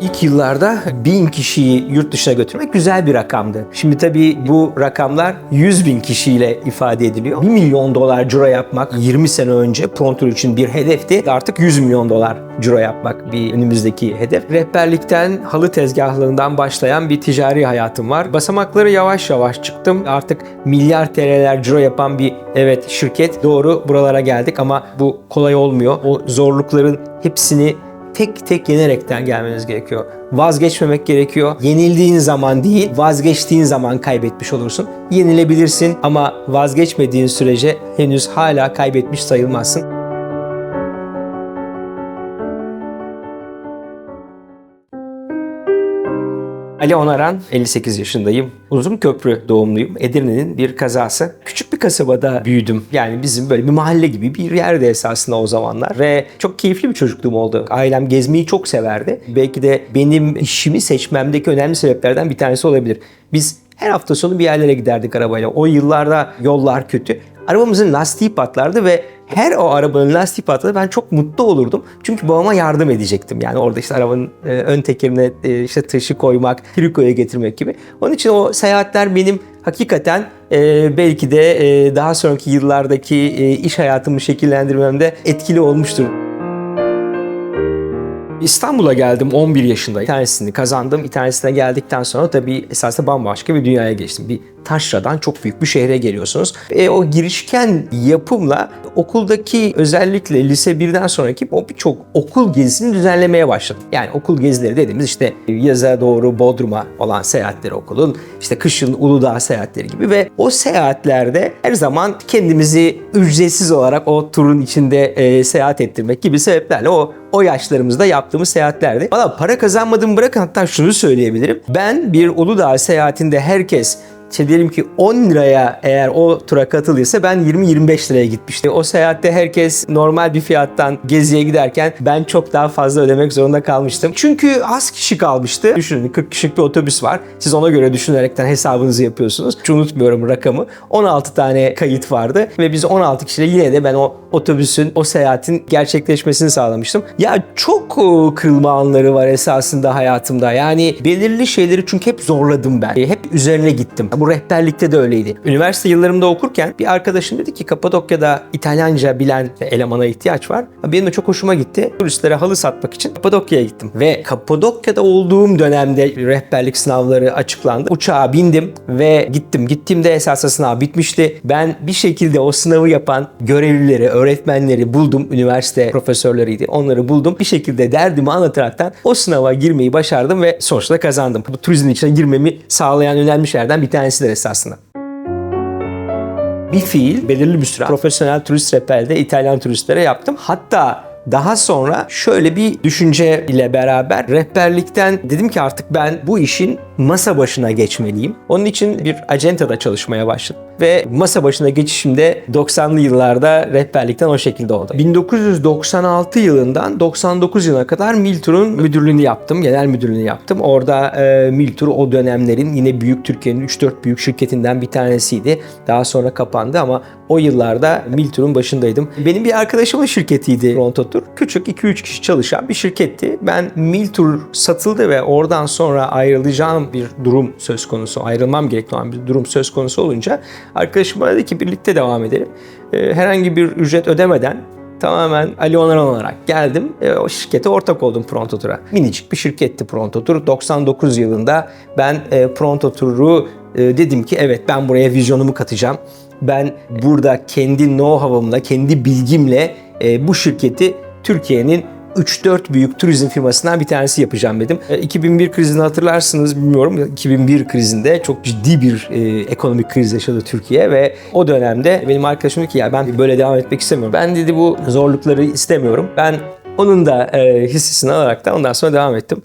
İlk yıllarda bin kişiyi yurt dışına götürmek güzel bir rakamdı. Şimdi tabii bu rakamlar 100 bin kişiyle ifade ediliyor. 1 milyon dolar ciro yapmak 20 sene önce Pronto için bir hedefti. Artık 100 milyon dolar ciro yapmak bir önümüzdeki hedef. Rehberlikten, halı tezgahlarından başlayan bir ticari hayatım var. Basamakları yavaş yavaş çıktım. Artık milyar TL'ler ciro yapan bir evet şirket. Doğru buralara geldik ama bu kolay olmuyor. O zorlukların hepsini tek tek yenerekten gelmeniz gerekiyor. Vazgeçmemek gerekiyor. Yenildiğin zaman değil, vazgeçtiğin zaman kaybetmiş olursun. Yenilebilirsin ama vazgeçmediğin sürece henüz hala kaybetmiş sayılmazsın. Ali Onaran, 58 yaşındayım. Uzunköprü doğumluyum. Edirne'nin bir kazası. Küçük bir kasabada büyüdüm. Yani bizim böyle bir mahalle gibi bir yerde esasında o zamanlar. Ve çok keyifli bir çocukluğum oldu. Ailem gezmeyi çok severdi. Belki de benim işimi seçmemdeki önemli sebeplerden bir tanesi olabilir. Biz her hafta sonu bir yerlere giderdik arabayla. O yıllarda yollar kötü. Arabamızın lastiği patlardı ve her o arabanın lastiği patladı ben çok mutlu olurdum. Çünkü babama yardım edecektim. Yani orada işte arabanın e, ön tekerine e, işte taşı koymak, trikoya getirmek gibi. Onun için o seyahatler benim hakikaten e, belki de e, daha sonraki yıllardaki e, iş hayatımı şekillendirmemde etkili olmuştur. İstanbul'a geldim 11 yaşında. Bir tanesini kazandım. Bir tanesine geldikten sonra tabii esasında bambaşka bir dünyaya geçtim. Bir taşradan çok büyük bir şehre geliyorsunuz. E, o girişken yapımla okuldaki özellikle lise 1'den sonraki o birçok okul gezisini düzenlemeye başladım. Yani okul gezileri dediğimiz işte yaza doğru Bodrum'a olan seyahatleri okulun, işte kışın Uludağ seyahatleri gibi ve o seyahatlerde her zaman kendimizi ücretsiz olarak o turun içinde e, seyahat ettirmek gibi sebeplerle o o yaşlarımızda yaptığımız seyahatlerdi. Valla para kazanmadığımı bırakın hatta şunu söyleyebilirim. Ben bir Uludağ seyahatinde herkes işte diyelim ki 10 liraya eğer o tura katılıysa ben 20-25 liraya gitmiştim. O seyahatte herkes normal bir fiyattan geziye giderken ben çok daha fazla ödemek zorunda kalmıştım. Çünkü az kişi kalmıştı. Düşünün 40 kişilik bir otobüs var. Siz ona göre düşünerekten hesabınızı yapıyorsunuz. Hiç unutmuyorum rakamı. 16 tane kayıt vardı ve biz 16 kişiyle yine de ben o otobüsün, o seyahatin gerçekleşmesini sağlamıştım. Ya çok e, kırılma anları var esasında hayatımda. Yani belirli şeyleri çünkü hep zorladım ben. E, Hep üzerine gittim. Bu rehberlikte de öyleydi. Üniversite yıllarımda okurken bir arkadaşım dedi ki Kapadokya'da İtalyanca bilen elemana ihtiyaç var. Benim de çok hoşuma gitti. Turistlere halı satmak için Kapadokya'ya gittim. Ve Kapadokya'da olduğum dönemde rehberlik sınavları açıklandı. Uçağa bindim ve gittim. Gittiğimde esasında sınav bitmişti. Ben bir şekilde o sınavı yapan görevlileri, öğretmenleri buldum. Üniversite profesörleriydi. Onları buldum. Bir şekilde derdimi anlataraktan o sınava girmeyi başardım ve sonuçta kazandım. Bu turizmin içine girmemi sağlayan önemli şeylerden bir tanesidir esasında. Bir fiil belirli bir süre profesyonel turist rehberliğinde İtalyan turistlere yaptım. Hatta daha sonra şöyle bir düşünce ile beraber rehberlikten dedim ki artık ben bu işin masa başına geçmeliyim. Onun için bir acentada çalışmaya başladım. Ve masa başına geçişimde 90'lı yıllarda rehberlikten o şekilde oldu. 1996 yılından 99 yılına kadar Miltur'un müdürlüğünü yaptım. Genel müdürlüğünü yaptım. Orada e, Miltur o dönemlerin yine büyük Türkiye'nin 3-4 büyük şirketinden bir tanesiydi. Daha sonra kapandı ama o yıllarda Miltur'un başındaydım. Benim bir arkadaşımın şirketiydi Pronto Tour. Küçük 2-3 kişi çalışan bir şirketti. Ben Miltur satıldı ve oradan sonra ayrılacağım bir durum söz konusu, ayrılmam gerekli olan bir durum söz konusu olunca arkadaşım bana dedi ki birlikte devam edelim. Ee, herhangi bir ücret ödemeden tamamen Ali Onaran olarak geldim. E, o şirkete ortak oldum Pronto Tour'a. Minicik bir şirketti Pronto Tour. 99 yılında ben e, Pronto Tour'u e, dedim ki evet ben buraya vizyonumu katacağım. Ben burada kendi know-how'ımla, kendi bilgimle e, bu şirketi Türkiye'nin 3-4 büyük turizm firmasından bir tanesi yapacağım dedim. E, 2001 krizini hatırlarsınız bilmiyorum. 2001 krizinde çok ciddi bir e, ekonomik kriz yaşadı Türkiye ve o dönemde benim arkadaşım dedi ki ya ben böyle devam etmek istemiyorum. Ben dedi bu zorlukları istemiyorum. Ben onun da e, hissesini alarak da ondan sonra devam ettim.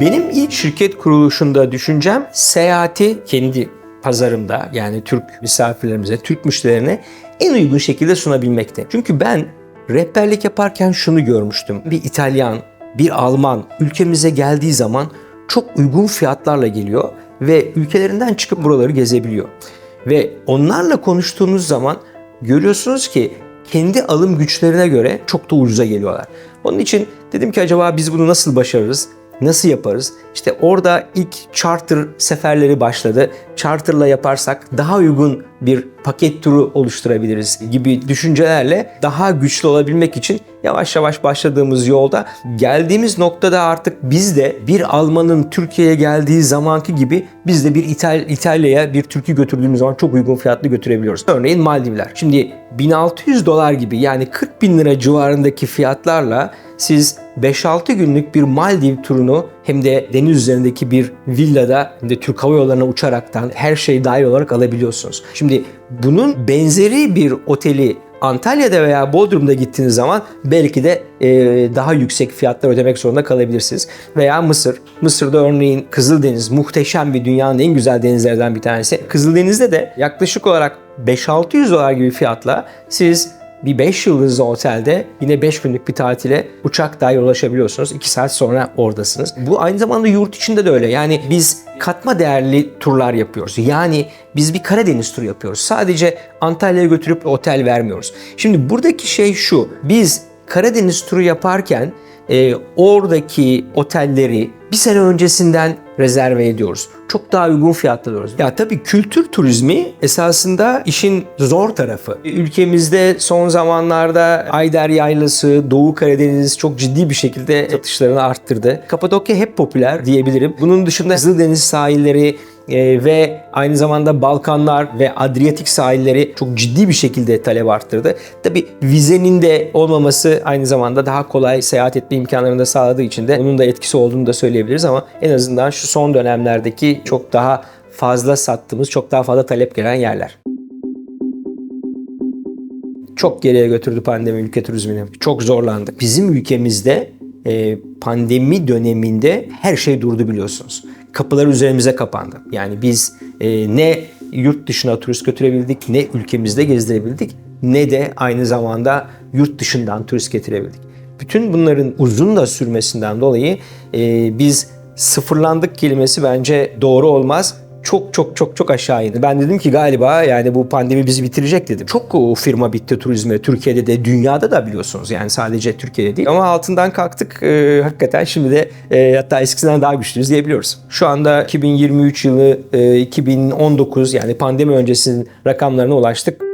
Benim ilk şirket kuruluşunda düşüncem seyahati kendi pazarımda yani Türk misafirlerimize, Türk müşterilerine en uygun şekilde sunabilmekte. Çünkü ben rehberlik yaparken şunu görmüştüm. Bir İtalyan, bir Alman ülkemize geldiği zaman çok uygun fiyatlarla geliyor ve ülkelerinden çıkıp buraları gezebiliyor. Ve onlarla konuştuğunuz zaman görüyorsunuz ki kendi alım güçlerine göre çok da ucuza geliyorlar. Onun için dedim ki acaba biz bunu nasıl başarırız? Nasıl yaparız? İşte orada ilk charter seferleri başladı. Charter'la yaparsak daha uygun bir paket turu oluşturabiliriz gibi düşüncelerle daha güçlü olabilmek için yavaş yavaş başladığımız yolda geldiğimiz noktada artık biz de bir Alman'ın Türkiye'ye geldiği zamanki gibi biz de bir İtal İtalya'ya bir Türk'ü götürdüğümüz zaman çok uygun fiyatlı götürebiliyoruz. Örneğin Maldivler. Şimdi 1600 dolar gibi yani 40 bin lira civarındaki fiyatlarla siz 5-6 günlük bir Maldiv turunu hem de deniz üzerindeki bir villada hem de Türk Hava Yolları'na uçaraktan her şey dahil olarak alabiliyorsunuz. Şimdi bunun benzeri bir oteli Antalya'da veya Bodrum'da gittiğiniz zaman belki de e, daha yüksek fiyatlar ödemek zorunda kalabilirsiniz. Veya Mısır. Mısır'da örneğin Kızıldeniz muhteşem bir dünyanın en güzel denizlerden bir tanesi. Kızıldeniz'de de yaklaşık olarak 5-600 dolar gibi fiyatla siz bir 5 yıldızlı otelde yine 5 günlük bir tatile uçak dahil ulaşabiliyorsunuz. 2 saat sonra oradasınız. Bu aynı zamanda yurt içinde de öyle. Yani biz katma değerli turlar yapıyoruz. Yani biz bir Karadeniz turu yapıyoruz. Sadece Antalya'ya götürüp otel vermiyoruz. Şimdi buradaki şey şu. Biz Karadeniz turu yaparken e, oradaki otelleri bir sene öncesinden rezerve ediyoruz. Çok daha uygun fiyatla alıyoruz. Ya tabii kültür turizmi esasında işin zor tarafı. Ülkemizde son zamanlarda Ayder Yaylası, Doğu Karadeniz çok ciddi bir şekilde satışlarını arttırdı. Kapadokya hep popüler diyebilirim. Bunun dışında Kızıldeniz sahilleri, e, ve aynı zamanda Balkanlar ve Adriyatik sahilleri çok ciddi bir şekilde talep arttırdı. Tabi vizenin de olmaması aynı zamanda daha kolay seyahat etme imkanlarını da sağladığı için de onun da etkisi olduğunu da söyleyebiliriz ama en azından şu son dönemlerdeki çok daha fazla sattığımız, çok daha fazla talep gelen yerler. Çok geriye götürdü pandemi ülke turizmini. Çok zorlandık. Bizim ülkemizde e, pandemi döneminde her şey durdu biliyorsunuz kapılar üzerimize kapandı. Yani biz e, ne yurt dışına turist götürebildik, ne ülkemizde gezdirebildik, ne de aynı zamanda yurt dışından turist getirebildik. Bütün bunların uzun da sürmesinden dolayı e, biz sıfırlandık kelimesi bence doğru olmaz çok çok çok çok aşağı indi. Ben dedim ki galiba yani bu pandemi bizi bitirecek dedim. Çok o firma bitti turizme. Türkiye'de de dünyada da biliyorsunuz. Yani sadece Türkiye'de değil. Ama altından kalktık. E, hakikaten şimdi de e, hatta eskisinden daha güçlüyüz diyebiliyoruz. Şu anda 2023 yılı e, 2019 yani pandemi öncesinin rakamlarına ulaştık.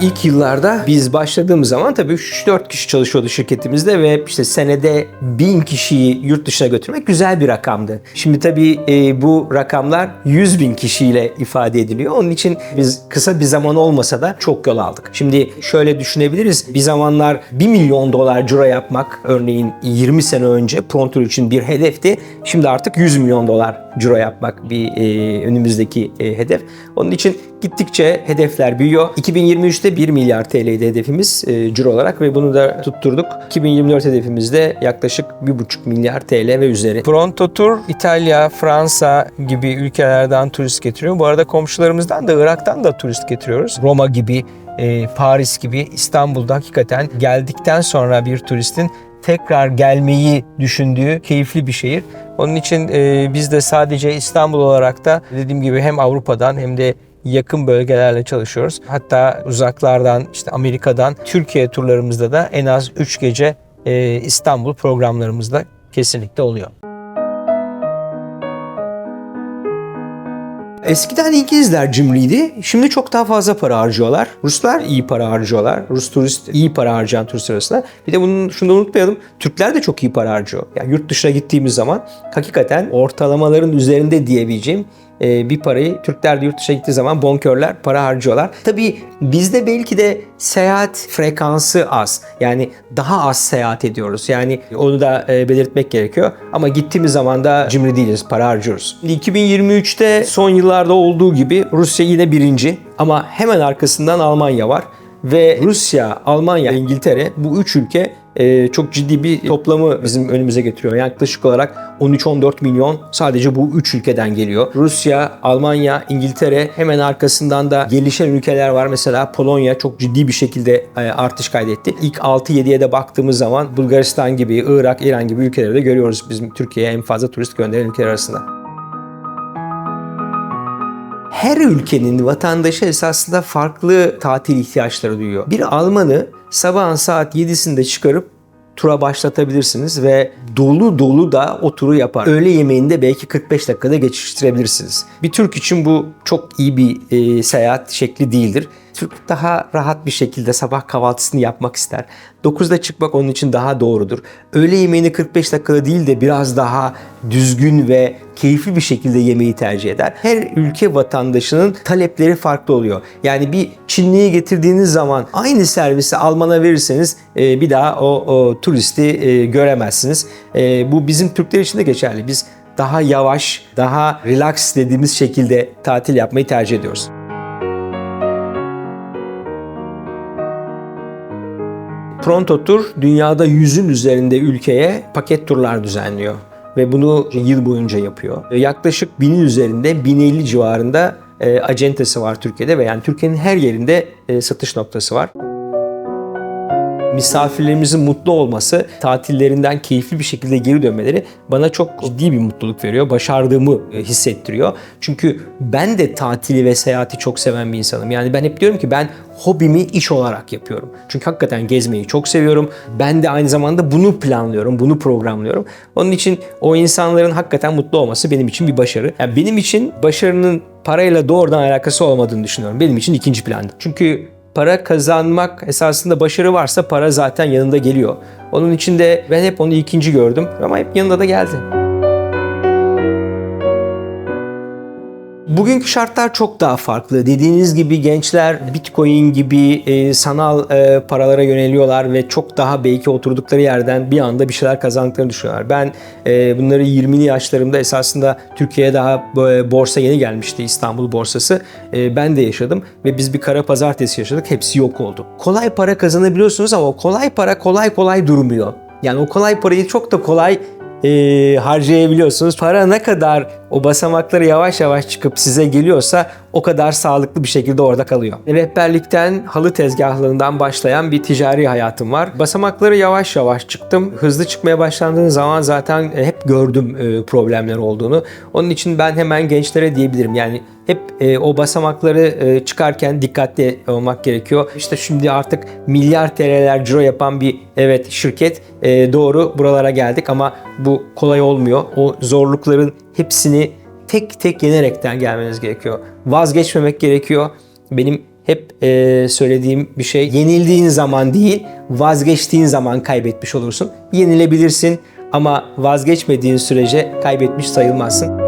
İlk yıllarda biz başladığımız zaman tabii 3-4 kişi çalışıyordu şirketimizde ve işte senede 1000 kişiyi yurt dışına götürmek güzel bir rakamdı. Şimdi tabii e, bu rakamlar 100 bin kişiyle ifade ediliyor. Onun için biz kısa bir zaman olmasa da çok yol aldık. Şimdi şöyle düşünebiliriz. Bir zamanlar 1 milyon dolar ciro yapmak örneğin 20 sene önce Prontour için bir hedefti. Şimdi artık 100 milyon dolar ciro yapmak bir e, önümüzdeki e, hedef. Onun için gittikçe hedefler büyüyor. 2023'te 1 milyar TL'ydi hedefimiz e, ciro olarak ve bunu da tutturduk. 2024 hedefimizde yaklaşık 1,5 milyar TL ve üzeri. Pronto Tour İtalya, Fransa gibi ülkelerden turist getiriyor. Bu arada komşularımızdan da Irak'tan da turist getiriyoruz. Roma gibi e, Paris gibi İstanbul'da hakikaten geldikten sonra bir turistin tekrar gelmeyi düşündüğü keyifli bir şehir. Onun için e, biz de sadece İstanbul olarak da dediğim gibi hem Avrupa'dan hem de yakın bölgelerle çalışıyoruz. Hatta uzaklardan işte Amerika'dan Türkiye turlarımızda da en az 3 gece e, İstanbul programlarımızda kesinlikle oluyor. Eskiden İngilizler cimriydi. Şimdi çok daha fazla para harcıyorlar. Ruslar iyi para harcıyorlar. Rus turist iyi para harcayan turist arasında. Bir de bunu şunu da unutmayalım. Türkler de çok iyi para harcıyor. Yani yurt dışına gittiğimiz zaman hakikaten ortalamaların üzerinde diyebileceğim e, bir parayı Türkler de yurt dışına gittiği zaman bonkörler para harcıyorlar. Tabii bizde belki de seyahat frekansı az. Yani daha az seyahat ediyoruz. Yani onu da e, belirtmek gerekiyor. Ama gittiğimiz zaman da cimri değiliz. Para harcıyoruz. 2023'te son yıllarda olduğu gibi Rusya yine birinci. Ama hemen arkasından Almanya var ve Rusya, Almanya, İngiltere bu üç ülke e, çok ciddi bir toplamı bizim önümüze getiriyor. Yaklaşık olarak 13-14 milyon sadece bu üç ülkeden geliyor. Rusya, Almanya, İngiltere hemen arkasından da gelişen ülkeler var. Mesela Polonya çok ciddi bir şekilde e, artış kaydetti. İlk 6-7'ye de baktığımız zaman Bulgaristan gibi, Irak, İran gibi ülkeleri de görüyoruz bizim Türkiye'ye en fazla turist gönderen ülkeler arasında her ülkenin vatandaşı esasında farklı tatil ihtiyaçları duyuyor. Bir Almanı sabahın saat 7'sinde çıkarıp tura başlatabilirsiniz ve dolu dolu da o turu yapar. Öğle yemeğinde belki 45 dakikada geçiştirebilirsiniz. Bir Türk için bu çok iyi bir e, seyahat şekli değildir. Türk daha rahat bir şekilde sabah kahvaltısını yapmak ister. 9'da çıkmak onun için daha doğrudur. Öğle yemeğini 45 dakikada değil de biraz daha düzgün ve keyifli bir şekilde yemeği tercih eder. Her ülke vatandaşının talepleri farklı oluyor. Yani bir Çinli'yi getirdiğiniz zaman aynı servisi Alman'a verirseniz e, bir daha o, o turisti e, göremezsiniz. E, bu bizim Türkler için de geçerli. Biz daha yavaş, daha relax dediğimiz şekilde tatil yapmayı tercih ediyoruz. Pronto Tur dünyada yüzün üzerinde ülkeye paket turlar düzenliyor ve bunu yıl boyunca yapıyor. Yaklaşık binin üzerinde 1050 civarında e, acentesi var Türkiye'de ve yani Türkiye'nin her yerinde e, satış noktası var misafirlerimizin mutlu olması, tatillerinden keyifli bir şekilde geri dönmeleri bana çok ciddi bir mutluluk veriyor. Başardığımı e, hissettiriyor. Çünkü ben de tatili ve seyahati çok seven bir insanım. Yani ben hep diyorum ki ben hobimi iş olarak yapıyorum. Çünkü hakikaten gezmeyi çok seviyorum. Ben de aynı zamanda bunu planlıyorum, bunu programlıyorum. Onun için o insanların hakikaten mutlu olması benim için bir başarı. Yani benim için başarının parayla doğrudan alakası olmadığını düşünüyorum. Benim için ikinci planda. Çünkü para kazanmak esasında başarı varsa para zaten yanında geliyor. Onun için de ben hep onu ikinci gördüm ama hep yanında da geldi. Bugünkü şartlar çok daha farklı. Dediğiniz gibi gençler Bitcoin gibi e, sanal e, paralara yöneliyorlar ve çok daha belki oturdukları yerden bir anda bir şeyler kazandıklarını düşünüyorlar. Ben e, bunları 20'li yaşlarımda esasında Türkiye'ye daha e, borsa yeni gelmişti İstanbul borsası. E, ben de yaşadım ve biz bir kara pazartesi yaşadık. Hepsi yok oldu. Kolay para kazanabiliyorsunuz ama kolay para kolay kolay durmuyor. Yani o kolay parayı çok da kolay e, harcayabiliyorsunuz. Para ne kadar o basamakları yavaş yavaş çıkıp size geliyorsa o kadar sağlıklı bir şekilde orada kalıyor. Rehberlikten, halı tezgahlığından başlayan bir ticari hayatım var. Basamakları yavaş yavaş çıktım. Hızlı çıkmaya başlandığın zaman zaten hep gördüm e, problemler olduğunu. Onun için ben hemen gençlere diyebilirim. Yani hep e, o basamakları e, çıkarken dikkatli olmak gerekiyor. İşte şimdi artık milyar TL'ler ciro yapan bir evet şirket e, doğru buralara geldik ama bu kolay olmuyor. O zorlukların hepsini tek tek yenerekten gelmeniz gerekiyor. Vazgeçmemek gerekiyor. Benim hep e, söylediğim bir şey yenildiğin zaman değil vazgeçtiğin zaman kaybetmiş olursun. Yenilebilirsin ama vazgeçmediğin sürece kaybetmiş sayılmazsın.